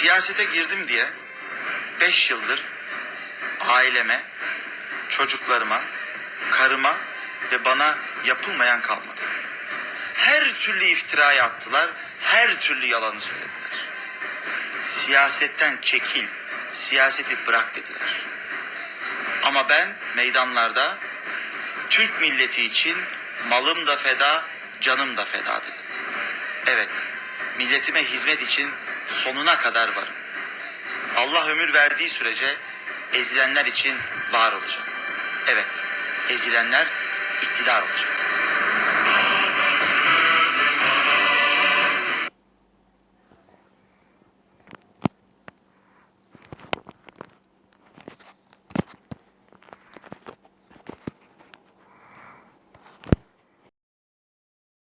Siyasete girdim diye beş yıldır aileme, çocuklarıma, karıma ve bana yapılmayan kalmadı. Her türlü iftirayı attılar, her türlü yalanı söylediler. Siyasetten çekil, siyaseti bırak dediler. Ama ben meydanlarda Türk milleti için malım da feda, canım da feda dedim. Evet, milletime hizmet için sonuna kadar varım. Allah ömür verdiği sürece ezilenler için var olacak. Evet, ezilenler iktidar olacak.